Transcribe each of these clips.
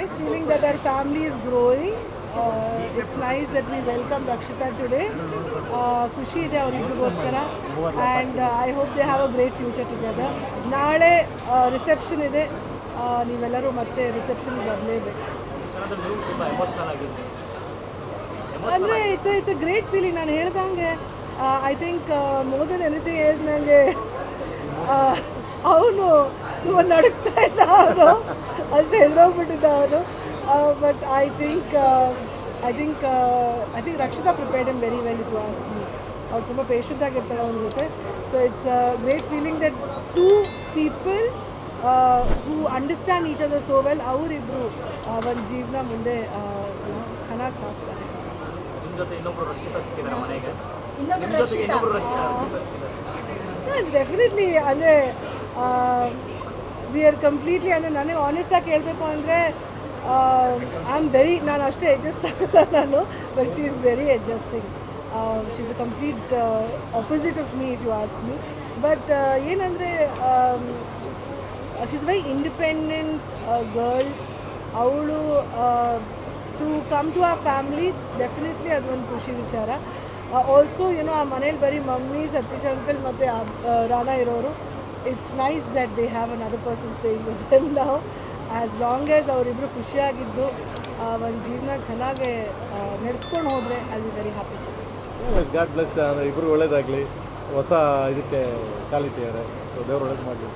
nice feeling that our family is growing. Uh, it's nice that we welcome Rakshita today. ಖುಷಿ ಇದೆ ಅವರಿಬ್ಬರಿಗೋಸ್ಕರ and I hope they have a great future together ನಾಳೆ reception ಇದೆ ನೀವೆಲ್ಲರೂ ಮತ್ತೆ ರಿಸೆಪ್ಷನ್ಗೆ ಬರಲೇಬೇಕು ಅಂದರೆ it's it's a great feeling ನಾನು ಹೇಳ್ದಂಗೆ I think more than anything else ನನಗೆ ಅವನು ನಡುಕ್ತಾ ಇದ್ದ ಅವನು ಅಷ್ಟು ಹೆದರೋಗ್ಬಿಟ್ಟಿದ್ದ ಅವರು but I think I think I think Rakshita prepared him very well if you ask me ಅವ್ರು ತುಂಬ ಪೇಷಂಟ್ ಆಗಿರ್ತಾರೆ ಅವ್ರ ಜೊತೆ. So it's great feeling that two people who understand each other so well ಅವರಿಬ್ಬರು ಒಂದು ಜೀವನ ಮುಂದೆ ಚೆನ್ನಾಗಿ ಸಾಕ್ತಾರೆ. ಡೆಫಿನೆಟ್ಲಿ ಅಂದರೆ ವಿ ಆರ್ ಕಂಪ್ಲೀಟ್ಲಿ ಅಂದರೆ ನನಗೆ ಆನೆಸ್ಟಾಗಿ ಕೇಳಬೇಕು ಅಂದರೆ ಐ ಆಮ್ ವೆರಿ ನಾನು ಅಷ್ಟೇ ಅಡ್ಜಸ್ಟ್ ಆಗಲ್ಲ ನಾನು but she is very adjusting she is a complete opposite of me if you ask me but ಏನಂದರೆ she is very independent girl ಅವಳು to come to a family definitely ಅದೊಂದು ಖುಷಿ ವಿಚಾರ. Also ಏನೋ ಆ ಮನೇಲಿ ಬರೀ ಮಮ್ಮಿ ಸತೀಶ್ ಅಂಕಲ್ ಮತ್ತು ರಾಣಾ ಇರೋರು. It's nice that they have an other person staying with them ನಾವು ಆ್ಯಸ್ ಲಾಂಗ್ ಆ್ಯಸ್ ಅವರಿಬ್ಬರು ಖುಷಿಯಾಗಿದ್ದು ಒಂದು ಜೀವನ ಚೆನ್ನಾಗಿ ನಡೆಸ್ಕೊಂಡು ಹೋದರೆ I be very happy God bless ಇಬ್ಬರು ಒಳ್ಳೇದಾಗಲಿ. ಹೊಸ ಇದಕ್ಕೆ ಕಾಲಿಟ್ಟಿದ್ದಾರೆ ಸೊ ದೇವ್ರು ಒಳ್ಳೇದು ಮಾಡಲಿ.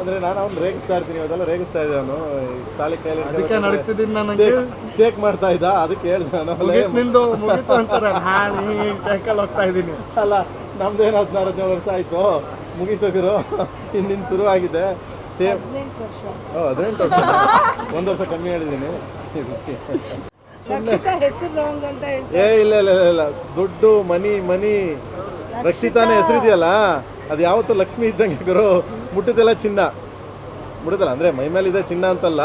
ಅಂದ್ರೆ ನಾನು ಅವ್ನು ರೇಗಿಸ್ತಾ ಇರ್ತೀನಿ. ಅದೆಲ್ಲ ರೇಗಿಸ್ತಾ ಇದ್ದೆ ಅವನು? ತಾಲಿ ಕೈಲಿ ಅದಕ್ಕೆ ನಡೀತಿದ್ದೀನಿ ನನಗೆ. ಶೇಕ್ ಮಾಡ್ತಾ ಇದ್ದ. ಅದಕ್ಕೆ ಹೇಳ್ದೆ ನಾನು. ನಿಂದು ಮುಗಿತು ಅಂತಾರೆ. ನಾನು ಈ ಸೈಕಲ್ ಹೋಗ್ತಾ ಇದ್ದೀನಿ. ಅಲ್ಲ ನಮ್ದೇನು ಹದಿನಾರು ಹದಿನೇಳು ವರ್ಷ ಆಯಿತು. ಮುಗೀತು ಗುರು. ಇನ್ನಿನ್ನು ಶುರು ಆಗಿದೆ ಸೇಮ್. ಹದಿನೆಂಟು ವರ್ಷ. ಒಂದು ವರ್ಷ ಕಮ್ಮಿ ಹೇಳಿದ್ದೀನಿ ಏ ಇಲ್ಲ ಇಲ್ಲ ಇಲ್ಲ ಇಲ್ಲ. ದುಡ್ಡು ಮನಿ ಮನಿ. ರಕ್ಷಿತಾನೇ ಹೆಸರಿದೆಯಲ್ಲ ಅದು ಯಾವತ್ತು ಲಕ್ಷ್ಮಿ ಇದ್ದಂಗೆ ಗುರು. ಮುಟ್ಟಿದೆಲ್ಲ ಚಿನ್ನ. ಮುಟ್ಟಿದಲ್ಲ ಅಂದರೆ ಮೈ ಮೇಲೆ ಇದೆ ಚಿನ್ನ ಅಂತಲ್ಲ.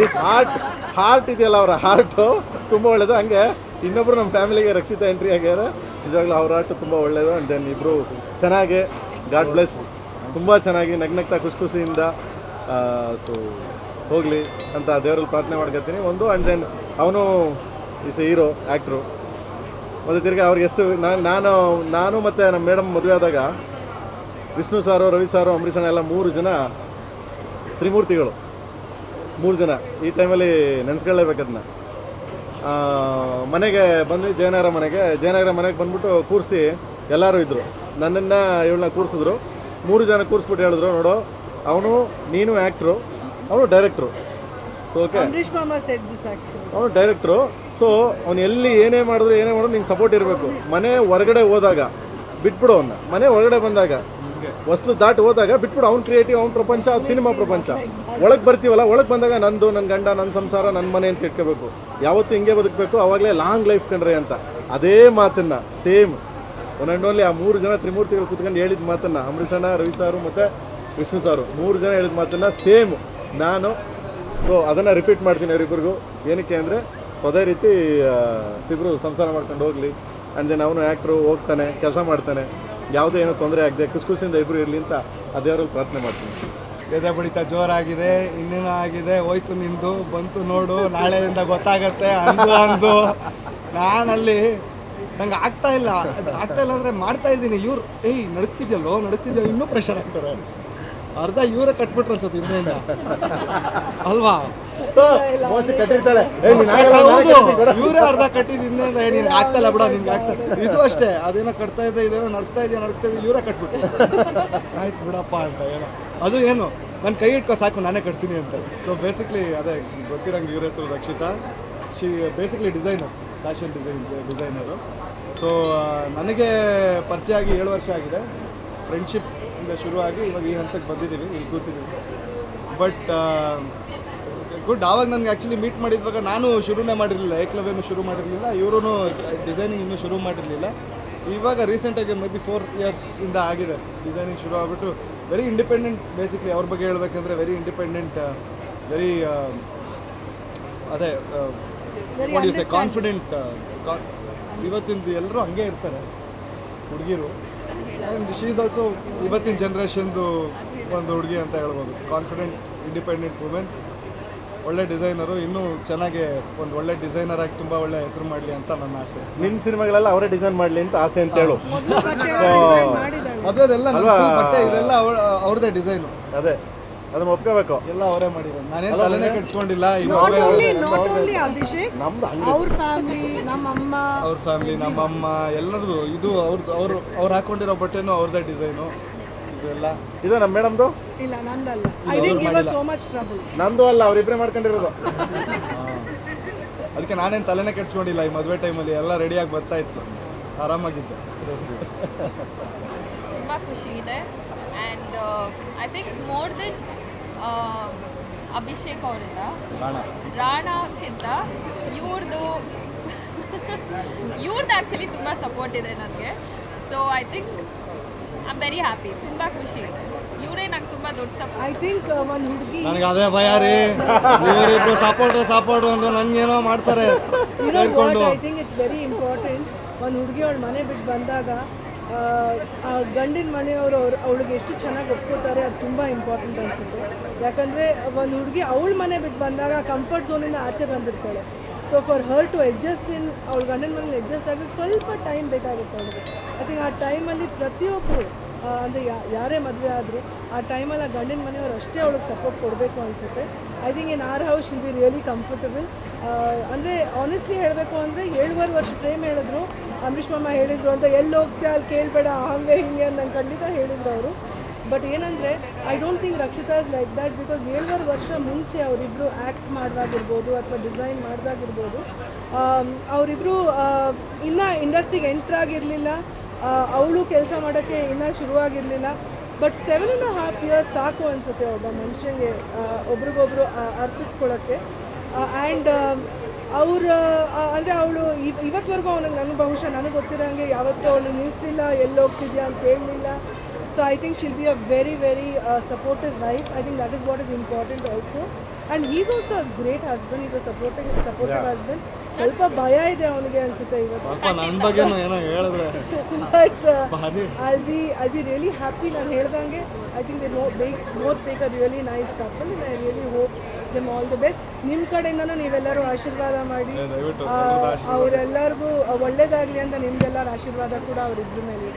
ಈ ಹಾರ್ಟ್ ಹಾರ್ಟ್ ಇದೆಯಲ್ಲ ಅವರ ಹಾರ್ಟು ತುಂಬ ಒಳ್ಳೇದು. ಹಂಗೆ ಇನ್ನೊಬ್ರು ನಮ್ಮ ಫ್ಯಾಮಿಲಿಗೆ ರಕ್ಷಿತಾ ಎಂಟ್ರಿ ಆಗ್ಯಾರ ನಿಜವಾಗ್ಲೂ ಅವ್ರ ಹಾರ್ಟ್ ತುಂಬ ಒಳ್ಳೇದು. ಆ್ಯಂಡ್ ದೆನ್ ಇಬ್ಬರು ಚೆನ್ನಾಗಿ ಗಾಡ್ ಬ್ಲೆಸ್. ತುಂಬ ಚೆನ್ನಾಗಿ ನಗ್ನಗ್ತಾ ಖುಷಿ ಖುಷಿಯಿಂದ ಸೊ, ಹೋಗಲಿ ಅಂತ ದೇವರಲ್ಲಿ ಪ್ರಾರ್ಥನೆ ಮಾಡ್ಕೊತೀನಿ. ಒಂದು ಆ್ಯಂಡ್ ದೆನ್ ಅವನು ಇಸ್ ಹೀರೋ ಆ್ಯಕ್ಟ್ರು ಮತ್ತು ತಿರ್ಗಿ ಅವ್ರಿಗೆ ಎಷ್ಟು ನಾನು ನಾನು ನಾನು ಮತ್ತು ನಮ್ಮ ಮೇಡಮ್ ಮದುವೆ ಆದಾಗ ವಿಷ್ಣು ಸಾರು, ರವಿ ಸಾರು ಅಂಬರೀಷ್ ಅಣ್ಣ ಎಲ್ಲ ಮೂರು ಜನ ತ್ರಿಮೂರ್ತಿಗಳು. ಮೂರು ಜನ. ಈ ಟೈಮಲ್ಲಿ ನೆನೆಸ್ಕೊಳ್ಳೇಬೇಕು ಅದನ್ನ ಮನೆಗೆ ಬಂದ್ವಿ, ಜಯನಗರ ಮನೆಗೆ. ಜಯನಗರ ಮನೆಗೆ ಬಂದ್ಬಿಟ್ಟು ಕೂರಿಸಿ ಎಲ್ಲರೂ ಇದ್ದರು ನನ್ನನ್ನು ಇವಳನ್ನ ಕೂರಿಸಿದ್ರು. ಮೂರು ಜನ ಕೂರಿಸ್ಬಿಟ್ಟು ಹೇಳಿದ್ರು ನೋಡು ಅವನು ನೀನು ಆ್ಯಕ್ಟ್ರು ಅವನು ಡೈರೆಕ್ಟ್ರು ಸೊ ಓಕೆ ಅವನು ಡೈರೆಕ್ಟ್ರು ಸೊ ಅವ್ನು ಎಲ್ಲಿ ಏನೇ ಮಾಡಿದ್ರು ಏನೇ ಮಾಡಿದ್ರು ನಿಂಗೆ ಸಪೋರ್ಟ್ ಇರಬೇಕು. ಮನೆ ಹೊರಗಡೆ ಹೋದಾಗ ಬಿಟ್ಬಿಡು ಅವನ್ನ ಮನೆ ಹೊರಗಡೆ ಬಂದಾಗ ಹೊಸ್ಲು ದಾಟಿ ಹೋದಾಗ ಬಿಟ್ಬಿಡು ಅವ್ನ ಕ್ರಿಯೇಟಿವ್ ಅವ್ನ ಪ್ರಪಂಚ ಅದು ಸಿನಿಮಾ ಪ್ರಪಂಚ. ಒಳಗೆ ಬರ್ತೀವಲ್ಲ ಒಳಗೆ ಬಂದಾಗ ನಂದು ನನ್ನ ಗಂಡ ನನ್ನ ಸಂಸಾರ ನನ್ನ ಮನೆ ಅಂತ ಇಟ್ಕೋಬೇಕು. ಯಾವತ್ತೂ ಹಿಂಗೆ ಬದುಕಬೇಕು ಅವಾಗಲೇ ಲಾಂಗ್ ಲೈಫ್ ಕಂಡ್ರೆ ಅಂತ. ಅದೇ ಮಾತನ್ನ ಸೇಮ್ ಒನ್ ಆ್ಯಂಡ್ ಓನ್ಲಿ ಆ ಮೂರು ಜನ ತ್ರಿಮೂರ್ತಿಗಳು ಕುತ್ಕೊಂಡು ಹೇಳಿದ ಮಾತನ್ನ ಅಮೃತ್ ಅಣ್ಣ, ರವಿ ಸಾರು ಮತ್ತು ವಿಷ್ಣು ಸಾರು. ಮೂರು ಜನ ಹೇಳಿದ ಮಾತನ್ನ ಸೇಮ್ ನಾನು. ಸೊ ಅದನ್ನು ರಿಪೀಟ್ ಮಾಡ್ತೀನಿ ಅವರಿಬ್ಬರಿಗೂ ಏನಕ್ಕೆ ಅಂದರೆ ಸೊ ಅದೇ ರೀತಿ ಸಿಬ್ರು ಸಂಸಾರ ಮಾಡ್ಕೊಂಡು ಹೋಗಲಿ. ಆ್ಯಂಡ್ ದೆನ್ ಅವನು ಆ್ಯಕ್ಟ್ರು ಹೋಗ್ತಾನೆ, ಕೆಲಸ ಮಾಡ್ತಾನೆ. ಯಾವುದೇ ಏನೋ ತೊಂದರೆ ಆಗದೆ ಖುಷಿ ಖುಷಿಯಿಂದ ಇಬ್ಬರು ಇರಲಿ ಅಂತ ಆ ದೇವರಲ್ಲಿ ಪ್ರಾರ್ಥನೆ ಮಾಡ್ತೀನಿ. ಎದೆ ಬಡಿತ ಜೋರಾಗಿದೆ, ಇನ್ನೇನೋ ಆಗಿದೆ, ಹೋಯ್ತು ನಿಂದು, ಬಂತು ನೋಡು, ನಾಳೆಯಿಂದ ಗೊತ್ತಾಗತ್ತೆ, ಅಂದು ಅಂದು. ನಾನಲ್ಲಿ ನಂಗೆ ಆಗ್ತಾ ಇಲ್ಲ. ಅದ್ ಆಗ್ತಾ ಇಲ್ಲ ಅಂದರೆ ಮಾಡ್ತಾ ಇದ್ದೀನಿ. ಇವ್ರು ಏಯ್ ನಡುತ್ತಿದ್ಯಲ್ಲೋ ನಡುತ್ತಿದ್ಯೋ ಇನ್ನೂ ಪ್ರೆಷರ್ ಆಗ್ತಾರೆ ಅರ್ಧ ಇವರೇ ಕಟ್ಬಿಟ್ರು ಅನ್ಸುತ್ತೆ ಹಿಂದೆಯಿಂದ ಅಲ್ವಾ? ನೀನ್ ನಾನೇ. ಇವರೇ ಅರ್ಧ ಹಿಂದೆಯಿಂದ ಏ ನಿನ್ಗೆ ಆಗ್ತಾ ಇಲ್ಲ ಬಿಡ ನಿನ್ಗೆ ಆಗ್ತಾ ಇದು ಅಷ್ಟೇ. ಅದೇನೋ ಕಟ್ತಾ ಇದೆ ಇದೇನೋ ನಡ್ತಾ ಇದೆಯಾ ನಡ್ತಾ ಇದೆ ಇವರೇ ಕಟ್ಬಿಟ್ಟು ಆಯ್ತು ಬಿಡಪ್ಪ ಅಂತ ಏನೋ. ಅದು ಏನು? ನನ್ನ ಕೈ ಇಟ್ಕೊ ಸಾಕು ನಾನೇ ಕಟ್ತೀನಿ ಅಂತ. ಸೊ ಬೇಸಿಕ್ಲಿ ಅದೇ ಗೊತ್ತಿರಂಗೆ ಇವ್ರ ಹೆಸರು Rakshita. She basically designer fashion design designer so ನನಗೆ ಪರಿಚಯ ಆಗಿ ಏಳು ವರ್ಷ ಆಗಿದೆ. ಫ್ರೆಂಡ್ಶಿಪ್ ಇಂದ ಶುರುವಾಗಿ ಇವಾಗ ಈ ಹಂತಕ್ಕೆ ಬಂದಿದ್ದೀವಿ ಇಲ್ಲಿ ಕೂತಿದ್ದೀವಿ. ಬಟ್ ಗುಡ್ ಆವಾಗ ನನಗೆ ಆ್ಯಕ್ಚುಲಿ ಮೀಟ್ ಮಾಡಿದ್ವಾಗ ನಾನು ಶುರುನೇ ಮಾಡಿರಲಿಲ್ಲ ಏಕಲವ್ಯನೂ ಶುರು ಮಾಡಿರಲಿಲ್ಲ ಇವರೂ ಡಿಸೈನಿಂಗ್ ಇನ್ನೂ ಶುರು ಮಾಡಿರಲಿಲ್ಲ. ಇವಾಗ ರೀಸೆಂಟಾಗಿ ಮೇ ಬಿ ಫೋರ್ ಇಯರ್ಸ್ ಇಂದ ಆಗಿದೆ ಡಿಸೈನಿಂಗ್ ಶುರು ಆಗಿಬಿಟ್ಟು. ವೆರಿ ಇಂಡಿಪೆಂಡೆಂಟ್ ಬೇಸಿಕ್ಲಿ ಅವ್ರ ಬಗ್ಗೆ ಹೇಳ್ಬೇಕಂದ್ರೆ ವೆರಿ ಇಂಡಿಪೆಂಡೆಂಟ್ ವೆರಿ ಅದೇ ಕಾನ್ಫಿಡೆಂಟ್ ಇವತ್ತಿಂದ ಎಲ್ಲರೂ ಹಂಗೆ ಇರ್ತಾರೆ ಹುಡುಗಿರು. ಆ್ಯಂಡ್ ಶೀ ಈಸ್ ಆಲ್ಸೋ ಇವತ್ತಿನ ಜನ್ರೇಷನ್ದು ಒಂದು ಹುಡುಗಿ ಅಂತ ಹೇಳ್ಬೋದು. ಕಾನ್ಫಿಡೆಂಟ್ ಇಂಡಿಪೆಂಡೆಂಟ್ ವುಮೆನ್ ಒಳ್ಳೆ ಡಿಸೈನರು ಇನ್ನೂ ಚೆನ್ನಾಗಿ ಒಂದು ಒಳ್ಳೆ ಡಿಸೈನರ್ ಆಗಿ ತುಂಬ ಒಳ್ಳೆ ಹೆಸರು ಮಾಡಲಿ ಅಂತ ನನ್ನ ಆಸೆ. ನಿಮ್ಮ ಸಿನಿಮಾಗಳೆಲ್ಲ ಅವರೇ ಡಿಸೈನ್ ಮಾಡಲಿ ಅಂತ ಆಸೆ ಅಂತ ಹೇಳು. ಅದೇ ಅದೆಲ್ಲ ಇದೆಲ್ಲ ಅವ್ರ- ಅವ್ರದ್ದೇ ಡಿಸೈನು ಅದೇ. ಅದನ್ನ ಒಪ್ಕೋಬೇಕು. ಎಲ್ಲ ಅವರೇ ಮಾಡಿದ್ರು ನಾನೇನು ತಲೆನೇ ಕೆಡ್ಸ್ಕೊಂಡಿಲ್ಲ not only not only Abhishek ಅವ್ರ ಫ್ಯಾಮಿಲಿ ನಮ್ಮ ಅಮ್ಮ. ಅವ್ರ ಫ್ಯಾಮಿಲಿ ನಮ್ಮಮ್ಮ ಎಲ್ಲರದು ಇದು ಅವ್ರದ್ದು ಅವರು ಅವ್ರು ಹಾಕೊಂಡಿರೋ ಬಟ್ಟೆನೂ ಅವ್ರದ್ದೇ ಡಿಸೈನು ಇದೆಲ್ಲ. ಇದು ನಮ್ಮ ಮೇಡಮ್ದು? ಇಲ್ಲ ನಂದಲ್ಲ. I didn't give so much trouble ನಂದು ಅಲ್ಲ ಅವರಿಬ್ಬರೇ ಮಾಡ್ಕೊಂಡಿರೋದು. ಅದಕ್ಕೆ ನಾನೇನು ತಲೆನೇ ಕೆಡ್ಸ್ಕೊಂಡಿಲ್ಲ ಈ ಮದುವೆ ಟೈಮಲ್ಲಿ ಎಲ್ಲ ರೆಡಿಯಾಗಿ ಬರ್ತಾ ಇತ್ತು. ಆರಾಮಾಗಿದ್ದೆ. ತುಂಬ ಖುಷಿ ಇದೆ. And I think more than Abhishek ಅವರಿಂದ. ರಾಣ. ಅಂತ ಇವ್ರದ್ದು ಇವ್ರದ್ದು ಆ್ಯಕ್ಚುಲಿ ತುಂಬ ಸಪೋರ್ಟ್ ಇದೆ ನನಗೆ. So I think I am very happy ತುಂಬ ಖುಷಿ ಇದೆ. ಇವರೇ ನಂಗೆ ತುಂಬ ದೊಡ್ಡ ಸಪೋರ್ಟ್ ಐ ಥಿಂಕ್ ಒಂದು ಹುಡುಗಿ ನನಗೆ ಅದೇ ಭಯ ರೀ. ಇವರಿಬ್ರು ಸಪೋರ್ಟು ಸಪೋರ್ಟು ಅಂದ್ರೆ ನನಗೇನೋ ಮಾಡ್ತಾರೆ. ಸೇರ್ಕೊಂಡು. I think it's very important ಒಂದು ಹುಡುಗಿ ಅವಳ ಮನೆ ಬಿಟ್ಟು ಬಂದಾಗ ಆ, ಗಂಡಿನ ಮನೆಯವರು ಅವ್ರು ಅವಳಿಗೆ ಎಷ್ಟು ಚೆನ್ನಾಗಿ ಒಪ್ಕೋತಾರೆ ಅದು ತುಂಬ ಇಂಪಾರ್ಟೆಂಟ್ ಅನಿಸುತ್ತೆ. ಯಾಕಂದರೆ ಒಂದು ಹುಡುಗಿ ಅವಳ ಮನೆ ಬಿಟ್ಟು ಬಂದಾಗ ಕಂಫರ್ಟ್ ಝೋನಿಂದ ಆಚೆ ಬಂದಿರ್ತಾಳೆ. So for her to adjust in ಅವಳ ಗಂಡನ ಮನೇಲಿ ಅಡ್ಜಸ್ಟ್ ಆಗೋಕ್ಕೆ ಸ್ವಲ್ಪ ಟೈಮ್ ಬೇಕಾಗುತ್ತೆ ಅವಳಿಗೆ. ಐ ಥಿಂಕ್ ಆ ಟೈಮಲ್ಲಿ ಪ್ರತಿಯೊಬ್ಬರು ಅಂದರೆ ಯಾರೇ ಮದುವೆ ಆದರೂ ಆ ಟೈಮಲ್ಲಿ ಆ ಗಂಡಿನ ಮನೆಯವರು ಅಷ್ಟೇ ಅವಳಿಗೆ ಸಪೋರ್ಟ್ ಕೊಡಬೇಕು ಅನಿಸುತ್ತೆ. I think in our house she'll be really comfortable ಅಂದರೆ ಆನೆಸ್ಟ್ಲಿ ಹೇಳಬೇಕು ಅಂದರೆ ಏಳುವರೆ ವರ್ಷ ಪ್ರೇಮ್ ಹೇಳಿದ್ರು ಅಂಬರೀಷ್ ಮಾಮ ಹೇಳಿದ್ರು ಅಂತ ಎಲ್ಲಿ ಹೋಗ್ತೀಯ, ಅಲ್ಲಿ ಕೇಳಬೇಡ, ಹಂಗೆ ಹಿಂಗೆ ಅಂತ ನಂಗೆ ಖಂಡಿತ ಹೇಳಿದ್ರು ಅವರು. ಬಟ್ ಏನಂದರೆ I don't think Rakshitha is like that because ಏಳುವರೆ ವರ್ಷ ಮುಂಚೆ ಅವರಿಬ್ಬರು ಆ್ಯಕ್ಟ್ ಮಾಡ್ದಾಗಿರ್ಬೋದು ಅಥವಾ ಡಿಸೈನ್ ಮಾಡ್ದಾಗಿರ್ಬೋದು ಅವರಿಬ್ಬರು ಇನ್ನೂ ಇಂಡಸ್ಟ್ರಿಗೆ ಎಂಟ್ರಾಗಿರಲಿಲ್ಲ ಅವಳು ಕೆಲಸ ಮಾಡೋಕ್ಕೆ ಇನ್ನೂ ಶುರುವಾಗಿರಲಿಲ್ಲ. But seven and half years ಸಾಕು ಅನಿಸುತ್ತೆ ಒಬ್ಬ ಮನುಷ್ಯನಿಗೆ ಒಬ್ರಿಗೊಬ್ರು ಅರ್ಥಿಸ್ಕೊಳ್ಳೋಕ್ಕೆ ಆ್ಯಂಡ್ ಅವ್ರ ಅಂದರೆ ಅವಳು ಇವತ್ತವರೆಗೂ ಅವನಿಗೆ ನನಗೆ ಬಹುಶಃ ನನಗೆ ಗೊತ್ತಿರೋಂಗೆ ಯಾವತ್ತೂ ಅವಳು ನಿಲ್ಲಿಸಿಲ್ಲ ಎಲ್ಲಿ ಹೋಗ್ತಿದ್ಯಾ ಅಂತ ಹೇಳಲಿಲ್ಲ. So I think she'll be a very very supportive wife I think that is what is important also and is also a great husband is a supportive supportive husband ಸ್ವಲ್ಪ ಭಯ ಇದೆ ಅವನಿಗೆ ಅನ್ಸುತ್ತೆ ಇವತ್ತು. ಸ್ವಲ್ಪ ನನ್ನ ಬಗ್ಗೆ ಏನೋ ಹೇಳಿದ್ರೆ. But I be I be really happy ನಾನು ಹೇಳ್ದಂಗೆ I think they know make both make a really nice couple I really hope them all the best ನಿಮ್ಮ ಕಡೆಯಿಂದನೂ ನೀವೆಲ್ಲರೂ ಆಶೀರ್ವಾದ ಮಾಡಿ. ಅವರೆಲ್ಲರಿಗೂ ಒಳ್ಳೇದಾಗಲಿ ಅಂತ ನಿಮ್ಗೆಲ್ಲರ ಆಶೀರ್ವಾದ ಕೂಡ ಅವರಿಬ್ಬರ ಮೇಲೆ